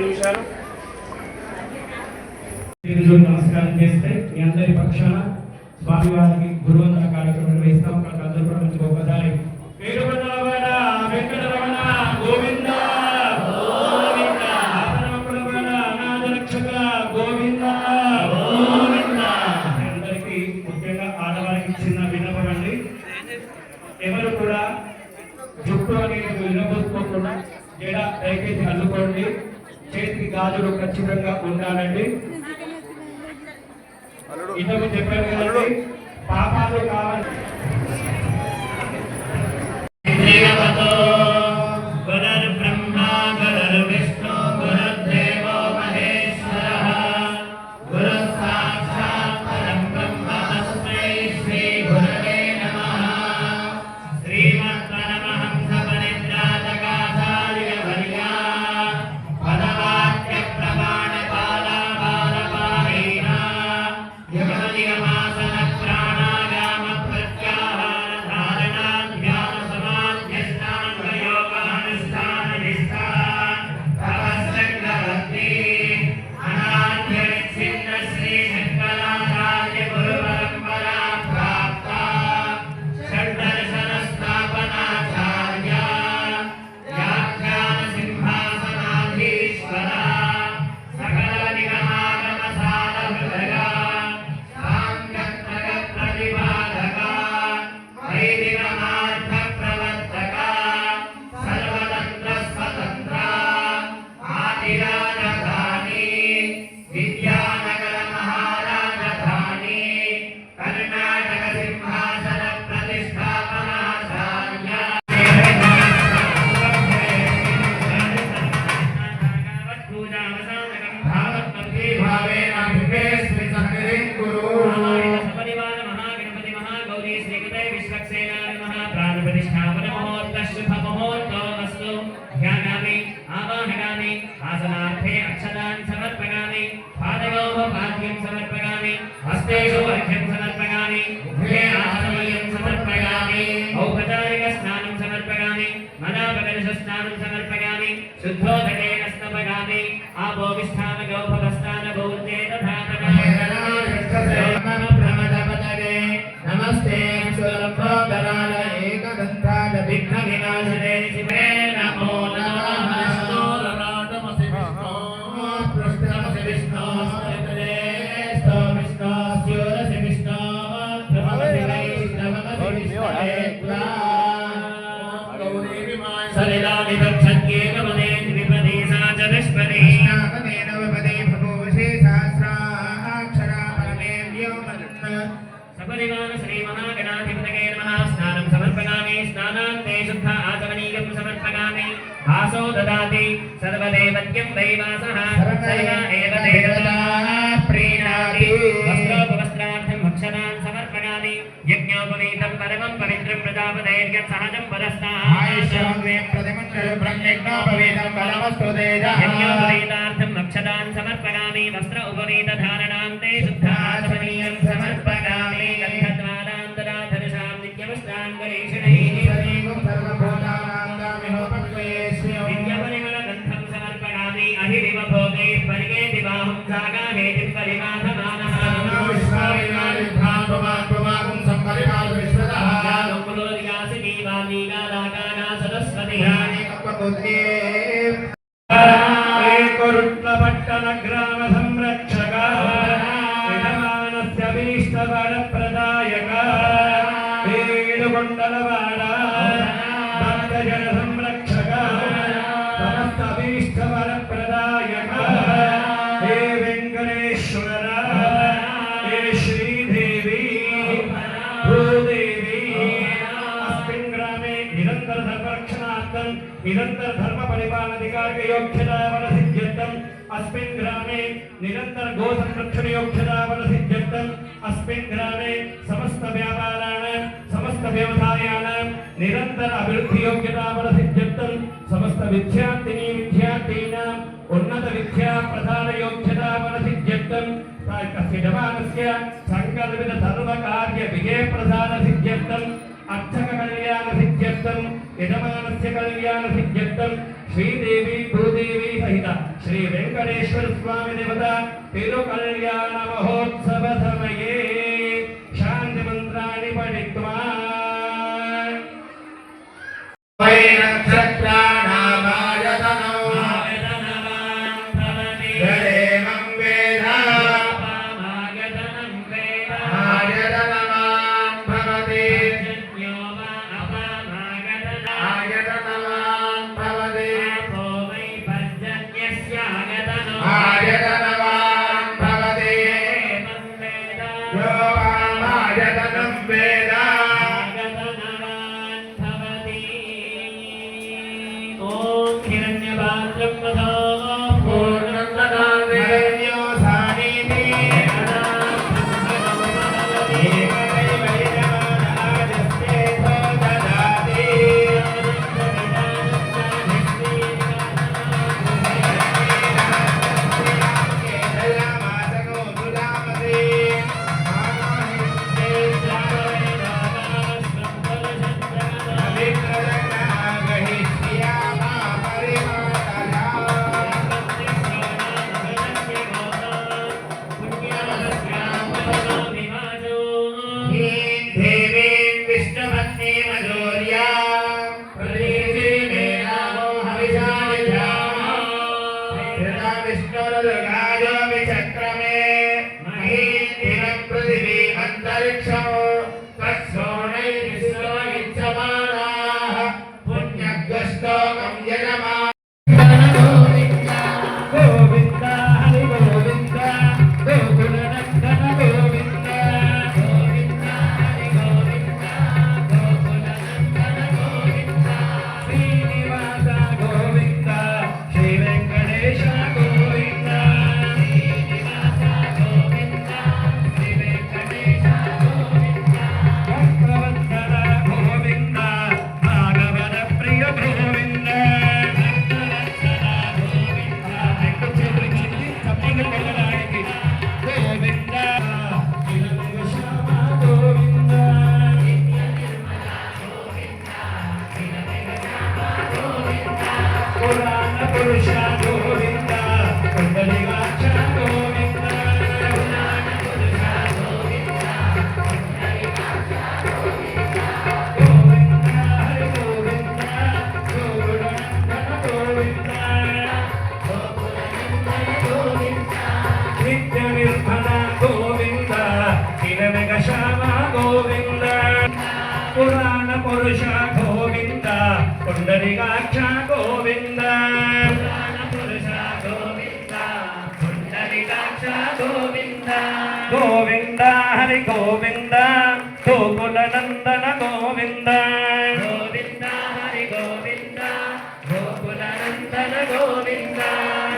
నిమిషాలు. నమస్కారం చేస్తే మీ అందరి పక్షాన స్వామివారికి గురువందన కార్యక్రమం నిర్వహిస్తాం. కనుక అందరూ కూడా మంచి అండి. ఎవరు కూడా జుట్టు అనేది వినబోసుకోకుండా జడ దయచేసి అల్లుకోండి చేతికి గాజులు ఖచ్చితంగా ఉండాలండి. ఇంతకు చెప్పాను కదండి పాపాలు కావాలి. ఆవాహనాన్ని ఆసనార్థే అక్షరాన్ని సమర్పయామి పాదయోః పాద్యం సమర్పయామి హస్తేషు అర్ఘ్యం సమర్పయామి ఉభే ఆసనీయం సమర్పయామి ఔపచారిక స్నానం సమర్పయామి మనాపకర్ష స్నానం సమర్పయామి శుద్ధోదకేన స్నపయామి ఆపోవిష్ఠాన గౌభవస్థాన గౌర్తే నమస్తే స్వల్పదరాల ఏకదంతాల విఘ్న వినాశనే శివే స్నానం సమర్పయామి స్నానాంతే శుద్ధ ఆచమనీయం సమర్పయామి ఆసో దదాతి సర్వదేవత్యం దైవాసః సర్వ ఏవ దేవతా ప్రీణాతి వస్త్రోపవస్త్రార్థం భక్షణాన్ సమర్పయామి యజ్ఞోపవీతం పరమం పవిత్రం ప్రజాపతైర్యత్ సహజం యజ్ఞోపవీతార్థం అక్షతాన్ సమర్పయామి వస్త్ర ఉపవీత ధారణాంతే శుద్ధాచమనీయం ఏకరుట్లపట్టణ గ్రామ निरंतर धर्म परिपालन अधिकार के योग्यता वन सिद्ध्यर्थम अस्मिन् ग्रामे निरंतर गो संरक्षण योग्यता वन सिद्ध्यर्थम अस्मिन् ग्रामे समस्त व्यापाराणां समस्त व्यवसायाणां निरंतर अभिवृद्धि योग्यता वन सिद्ध्यर्थम समस्त विद्यार्थिनी विद्यार्थिनां उन्नत विद्या प्रधान योग्यता वन सिद्ध्यर्थम कार्य विजय प्रधान വിജയപ്രധാന अर्थक അർത്ഥകല്യാണ സിദ്ധ്യർത്ഥം యజమానస్య కళ్యాణ సిద్ధ్యర్థం శ్రీదేవి భూదేవి సహిత. శ్రీ వెంకటేశ్వర స్వామి దేవత తిరు కళ్యాణ మహోత్సవ సమయే శాంతి మంత్రాన్ని పఠిత్వా. హరి గోవింద గోకుల నందన గోవింద. గోవింద హరి గోవింద గోకుల నందన గోవింద.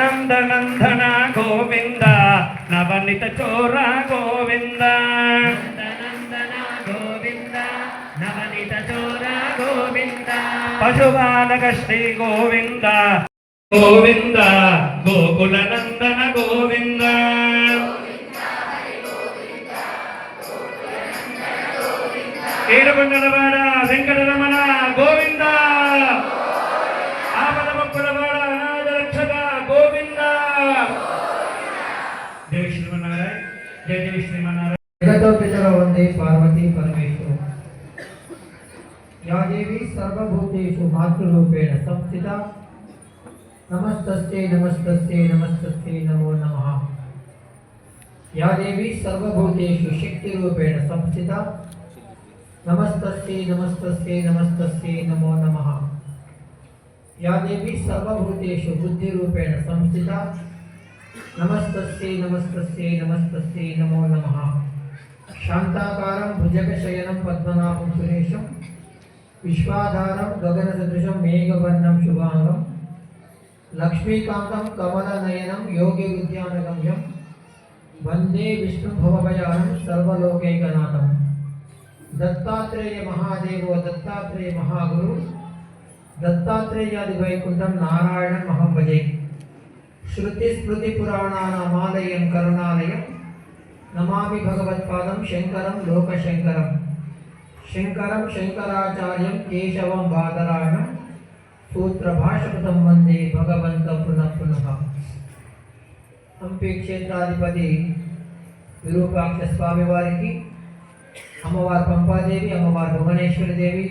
నందనందన గోవింద నవనిత చోర గోవింద. నందనందన గోవింద నవనిత చోర గోవింద. పశుపాలక శ్రీ గోవింద. గోవింద గోకుల నందన గోవింద. ఏడుకొండలవాడ వెంకటరమణ గోవింద ఆపద మొక్కులవాడ అనాథ రక్షక గోవింద జై శ్రీమన్నారాయణ జై జై శ్రీమన్నారాయణ जगतो पितरो वन्दे पार्वती परमेश्वर या देवी सर्वभूतेषु मातृरूपेण संस्थिता नमस्तस्यै नमस्तस्यै नमस्तस्यै नमो नमः या देवी सर्वभूतेषु शक्तिरूपेण संस्थिता नमस्तस्ये नमस्तस्ये नमस्तस्ये नमो नमः। या देवी सर्वभूतेषु बुद्धिरूपेण संस्थिता। नमस्तस्ये नमस्तस्ये नमस्तस्ये नमो नमः। शान्ताकारं, भुजगशयनं, पद्मनाभं, सुरेशं। विश्वाधारं, गगनसदृशं, मेघवर्णं, शुभाङ्गं। लक्ष्मीकान्तं कमलनयनं, योगिविद्यानगम्यं। वंदे विष्णुभवभयानं, सर्वलोकैकनाथम्। దత్తాత్రేయ మహాదేవో దత్తాత్రేయ మహాగురు దత్తాత్రేయాది వైకుంఠం నారాయణం అహం భజే శృతి స్మృతి పురాణానామాలయం కరుణాలయం నమామి భగవత్పాదం శంకరం లోకశంకరం శంకరం శంకరాచార్యం కేశవం బాదరాయణం సూత్రభాషకృతం వందే భగవంతం పునః పునః హంపి క్షేత్రాధిపతి విరూపాక్ష స్వామి వారికి అమ్మవారు పంపాదేవి అమ్మవారు భువనేశ్వరి దేవి.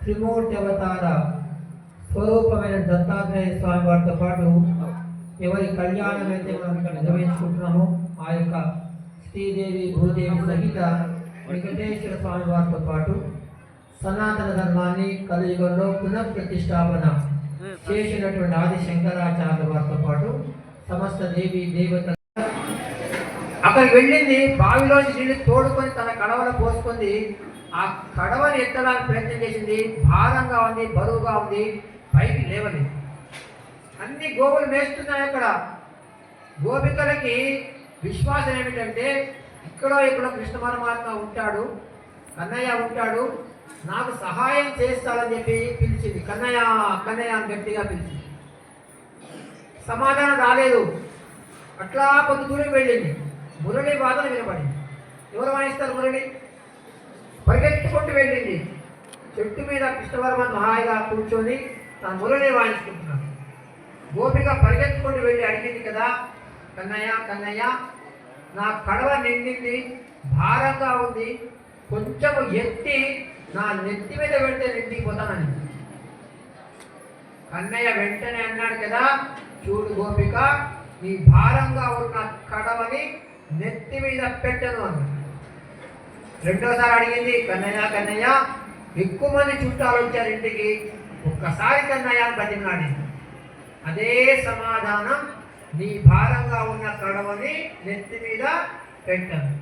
త్రిమూర్తి అవతార స్వరూపమైన దత్తాత్రేయ స్వామి వారితో పాటు ఎవరి కళ్యాణం అయితే మనం ఇక్కడ నిర్వహించుకుంటున్నామో ఆ యొక్క శ్రీదేవి భూదేవి సహిత వెంకటేశ్వర స్వామి వారితో పాటు సనాతన ధర్మాన్ని కలియుగంలో పునఃప్రతిష్టాపన చేసినటువంటి ఆది శంకరాచార్య వారితో పాటు సమస్త దేవి దేవత అక్కడికి వెళ్ళింది బావిలోంచి నీళ్ళు తోడుకొని తన కడవలో పోసుకుంది. ఆ కడవని ఎత్తడానికి ప్రయత్నం చేసింది. భారంగా ఉంది బరువుగా ఉంది పైకి లేవలేదు. అన్ని గోవులు మేస్తున్నాయి అక్కడ. గోపికలకి విశ్వాసం ఏమిటంటే ఇక్కడో ఇక్కడ కృష్ణ పరమాత్మ ఉంటాడు కన్నయ్య ఉంటాడు నాకు సహాయం చేస్తాడని చెప్పి పిలిచింది. కన్నయ్య కన్నయ్య అని గట్టిగా పిలిచింది. సమాధానం రాలేదు. అట్లా కొద్ది దూరం వెళ్ళింది. మురళి వాదన వినపడింది. ఎవరు వాయిస్తారు మురళి? పరిగెత్తుకుంటూ వెళ్ళింది. చెట్టు మీద కృష్ణవర్మ హాయిగా కూర్చొని తన మురళి వాయించుకుంటున్నాడు. గోపిక పరిగెత్తుకుంటూ వెళ్ళి అడిగింది కదా కన్నయ్య కన్నయ్య నా కడవ నిండింది భారంగా ఉంది కొంచెం ఎత్తి నా నెత్తి మీద పెడితే నిండిపోతానని. కన్నయ్య వెంటనే అన్నాడు కదా చూడు గోపిక నీ భారంగా ఉన్న కడవని నెత్తి మీద పెట్టను అన్నాడు. రెండోసారి అడిగింది కన్నయ్య కన్నయ్య ఎక్కువ మంది చుట్టాలు వచ్చారు ఇంటికి. ఒక్కసారి కన్నయ్య బతిమలాడి అదే సమాధానం నీ భారంగా ఉన్న కడవని నెత్తి మీద పెట్టాను.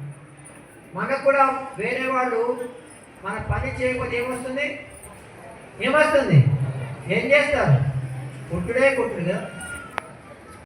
మనకు కూడా వేరే వాళ్ళు మన పని చేయకపోతే ఏమొస్తుంది? ఏమొస్తుంది? ఏం చేస్తారు? కుట్టుడే కుట్టుడుగా